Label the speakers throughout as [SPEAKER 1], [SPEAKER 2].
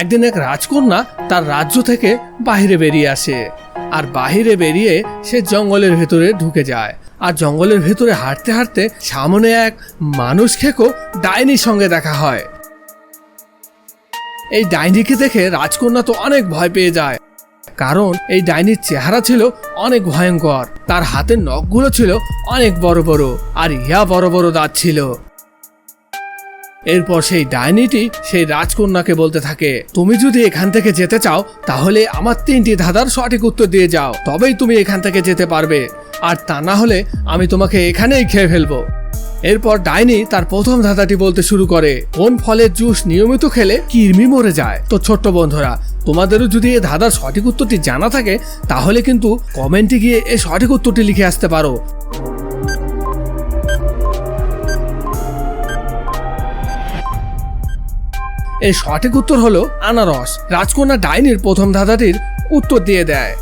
[SPEAKER 1] একদিন এক রাজকন্যা তার রাজ্য থেকে বাহিরে বেরিয়ে আসে। আর বাহিরে বেরিয়ে সে জঙ্গলের ভেতরে ঢুকে যায়। আর জঙ্গলের ভেতরে হাঁটতে হাঁটতে সামনে এক মানুষ খেকো ডাইনির সঙ্গে দেখা হয়। এই ডাইনিকে দেখে রাজকন্যা তো অনেক ভয় পেয়ে যায়। কারণ এই ডাইনির চেহারা ছিল অনেক ভয়ঙ্কর। তার হাতের নখগুলো ছিল অনেক বড় বড়। আর ইয়া বড় বড় দাঁত ছিল। এরপর সেই ডাইনিটি সেই রাজকন্যাকে বলতে থাকে, তুমি যদি এখান থেকে যেতে চাও, তাহলে আমার তিনটি ধাঁধার সঠিক উত্তর দিয়ে যাও, তবেই তুমি এখান থেকে যেতে পারবে। আর তা না হলে আমি তোমাকে এখানেই খেয়ে ফেলব। এরপর ডাইনি তার প্রথম ধাঁধাটি বলতে শুরু করে, কোন ফলের জুস নিয়মিত খেলে কিরমি মরে যায়? তো ছোট্ট বন্ধুরা, তোমাদেরও যদি এই ধাঁধার সঠিক উত্তরটি জানা থাকে, তাহলে কিন্তু কমেন্টে গিয়ে এই সঠিক উত্তরটি লিখে আসতে পারো। এই সঠিক উত্তর হলো আনারস। রাজকন্যা ডাইনির প্রথম ধাঁধাটির উত্তর দিয়ে দেয়।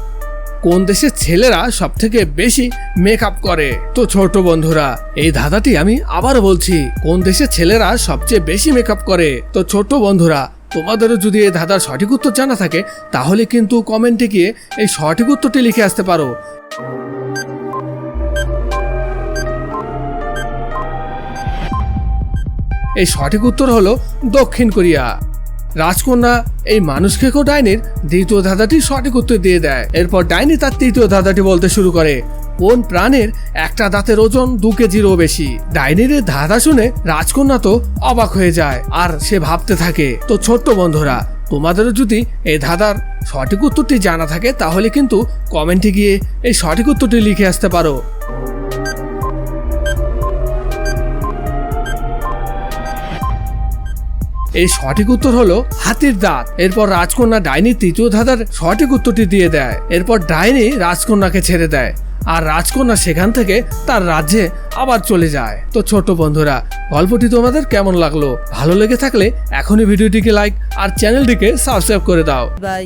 [SPEAKER 1] কোন দেশের ছেলেরা সব থেকে বেশি মেকআপ করে? তো ছোট বন্ধুরা, এই ধাঁধাটি আমি আবার বলছি, কোন দেশের ছেলেরা সবচেয়ে বেশি মেকআপ করে? তো ছোট বন্ধুরা, তোমাদেরও যদি এই ধাঁধার সঠিক উত্তর জানা থাকে, তাহলে কিন্তু কমেন্টে গিয়ে এই সঠিক উত্তরটি লিখে আসতে পারো। এই সঠিক উত্তর হলো দক্ষিণ কোরিয়া। রাজকন্যা এই মানুষকেও ডাইনির দ্বিতীয় ধাঁধাটি সঠিক উত্তর দিয়ে দেয়। এরপর ডাইনি তার তৃতীয় ধাঁধাটি বলতে শুরু করে। কোন প্রাণের একটা দাঁতের ওজন দু কেজিরও বেশি? ডাইনির ধাঁধা শুনে রাজকন্যা তো অবাক হয়ে যায়, আর সে ভাবতে থাকে, তো ছোট্ট বন্ধুরা, তোমাদেরও যদি এই ধাঁধার সঠিক উত্তরটি জানা থাকে, তাহলে কিন্তু কমেন্টে গিয়ে এই সঠিক উত্তরটি লিখে আসতে পারো। এই সঠিক উত্তর হলো হাতির দাঁত। এরপর রাজকন্যা ডাইনি তৃতীয় ধাঁধার সঠিক উত্তরটি দিয়ে দেয়। এরপর ডাইনি রাজকন্যাকে ছেড়ে দেয় আর রাজকন্যা সেখান থেকে তার রাজ্যে আবার চলে যায়। তো ছোট বন্ধুরা, গল্পটি তোমাদের কেমন লাগল? ভালো লেগে থাকলে এখনই ভিডিওটিকে লাইক আর চ্যানেলটিকে সাবস্ক্রাইব করে দাও।
[SPEAKER 2] বাই